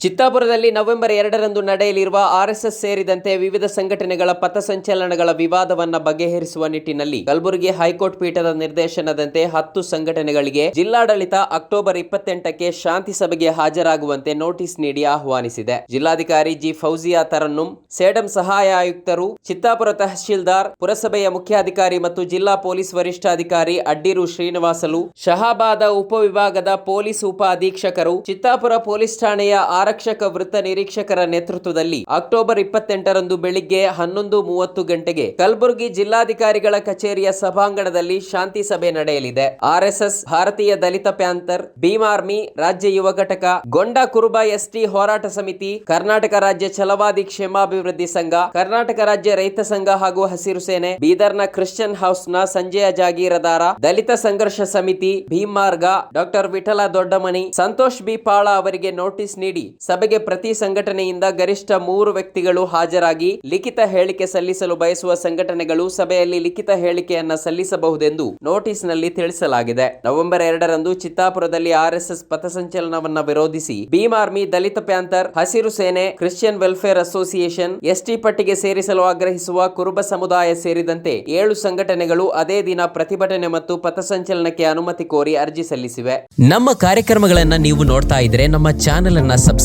ಚಿತ್ತಾಪುರದಲ್ಲಿ November ಎರಡರಂದು ನಡೆಯಲಿರುವ RSS ಸೇರಿದಂತೆ ವಿವಿಧ ಸಂಘಟನೆಗಳ ಪಥಸಂಚಲನಗಳ ವಿವಾದವನ್ನು ಬಗೆಹರಿಸುವ ನಿಟ್ಟಿನಲ್ಲಿ ಕಲಬುರಗಿ ಹೈಕೋರ್ಟ್ ಪೀಠದ ನಿರ್ದೇಶನದಂತೆ ಹತ್ತು ಸಂಘಟನೆಗಳಿಗೆ ಜಿಲ್ಲಾಡಳಿತ ಅಕ್ಟೋಬರ್ ಇಪ್ಪತ್ತೆಂಟಕ್ಕೆ ಶಾಂತಿ ಸಭೆಗೆ ಹಾಜರಾಗುವಂತೆ ನೋಟಿಸ್ ನೀಡಿ ಆಹ್ವಾನಿಸಿದೆ. ಜಿಲ್ಲಾಧಿಕಾರಿ ಜಿ ಫೌಜಿಯಾ ತರನ್ನುಂ, ಸೇಡಂ ಸಹಾಯ ಆಯುಕ್ತರು, ಚಿತ್ತಾಪುರ ತಹಶೀಲ್ದಾರ್, ಪುರಸಭೆಯ ಮುಖ್ಯಾಧಿಕಾರಿ ಮತ್ತು ಜಿಲ್ಲಾ ಪೊಲೀಸ್ ವರಿಷ್ಠಾಧಿಕಾರಿ ಅಡ್ಡಿರು ಶ್ರೀನಿವಾಸಲು, ಶಹಾಬಾದ ಉಪವಿಭಾಗದ ಪೊಲೀಸ್ ಉಪ ಅಧೀಕ್ಷಕರು ಚಿತ್ತಾಪುರ ಪೊಲೀಸ್ ಠಾಣೆಯ ಆರಕ್ಷಕ ವೃತ್ತ ನಿರೀಕ್ಷಕರ ನೇತೃತ್ವದಲ್ಲಿ ಅಕ್ಟೋಬರ್ ಇಪ್ಪತ್ತೆಂಟರಂದು ಬೆಳಿಗ್ಗೆ ಹನ್ನೊಂದು ಮೂವತ್ತು ಗಂಟೆಗೆ ಕಲಬುರಗಿ ಜಿಲ್ಲಾಧಿಕಾರಿಗಳ ಕಚೇರಿಯ ಸಭಾಂಗಣದಲ್ಲಿ ಶಾಂತಿ ಸಭೆ ನಡೆಯಲಿದೆ. ಆರ್ಎಸ್ಎಸ್, ಭಾರತೀಯ ದಲಿತ ಪ್ಯಾಂಥರ್, ಭೀಮ್ ಆರ್ಮಿ, ರಾಜ್ಯ ಯುವ ಘಟಕ, ಗೊಂಡ ಕುರುಬ ಎಸ್ಟಿ ಹೋರಾಟ ಸಮಿತಿ, ಕರ್ನಾಟಕ ರಾಜ್ಯ ಛಲವಾದಿ ಕ್ಷೇಮಾಭಿವೃದ್ಧಿ ಸಂಘ, ಕರ್ನಾಟಕ ರಾಜ್ಯ ರೈತ ಸಂಘ ಹಾಗೂ ಹಸಿರು ಸೇನೆ, ಬೀದರ್ನ ಕ್ರಿಶ್ಚಿಯನ್ ಹೌಸ್ನ ಸಂಜಯ ಜಾಗೀರದಾರ, ದಲಿತ ಸಂಘರ್ಷ ಸಮಿತಿ, ಭೀಮ್ ಮಾರ್ಗ, ಡಾಕ್ಟರ್ ವಿಠಲ ದೊಡ್ಡಮನಿ, ಸಂತೋಷ್ ಬಿ ಪಾಳ ಅವರಿಗೆ ನೋಟಿಸ್ ನೀಡಿ ಸಭೆಗೆ ಪ್ರತಿ ಸಂಘಟನೆಯಿಂದ ಗರಿಷ್ಠ ಮೂರು ವ್ಯಕ್ತಿಗಳು ಹಾಜರಾಗಿ ಲಿಖಿತ ಹೇಳಿಕೆ ಸಲ್ಲಿಸಲು ಬಯಸುವ ಸಂಘಟನೆಗಳು ಸಭೆಯಲ್ಲಿ ಲಿಖಿತ ಹೇಳಿಕೆಯನ್ನ ಸಲ್ಲಿಸಬಹುದೆಂದು ನೋಟಿಸ್ನಲ್ಲಿ ತಿಳಿಸಲಾಗಿದೆ. ನವೆಂಬರ್ ಎರಡರಂದು ಚಿತ್ತಾಪುರದಲ್ಲಿ ಆರ್ಎಸ್ಎಸ್ ಪಥಸಂಚಲನವನ್ನ ವಿರೋಧಿಸಿ ಭೀಮ್ ಆರ್ಮಿ ದಲಿತ ಪ್ಯಾಂಥರ್, ಹಸಿರು ಸೇನೆ, ಕ್ರಿಶ್ಚಿಯನ್ ವೆಲ್ಫೇರ್ ಅಸೋಸಿಯೇಷನ್, ಎಸ್ಟಿ ಪಟ್ಟಿಗೆ ಸೇರಿಸಲು ಆಗ್ರಹಿಸುವ ಕುರುಬ ಸಮುದಾಯ ಸೇರಿದಂತೆ ಏಳು ಸಂಘಟನೆಗಳು ಅದೇ ದಿನ ಪ್ರತಿಭಟನೆ ಮತ್ತು ಪಥಸಂಚಲನಕ್ಕೆ ಅನುಮತಿ ಕೋರಿ ಅರ್ಜಿ ಸಲ್ಲಿಸಿವೆ. ನಮ್ಮ ಕಾರ್ಯಕ್ರಮಗಳನ್ನ ನೀವು ನೋಡ್ತಾ ಇದ್ರೆ ನಮ್ಮ ಚಾನೆಲ್ ಅನ್ನ ಸಬ್ಸ್ಕ್ರೈಬ್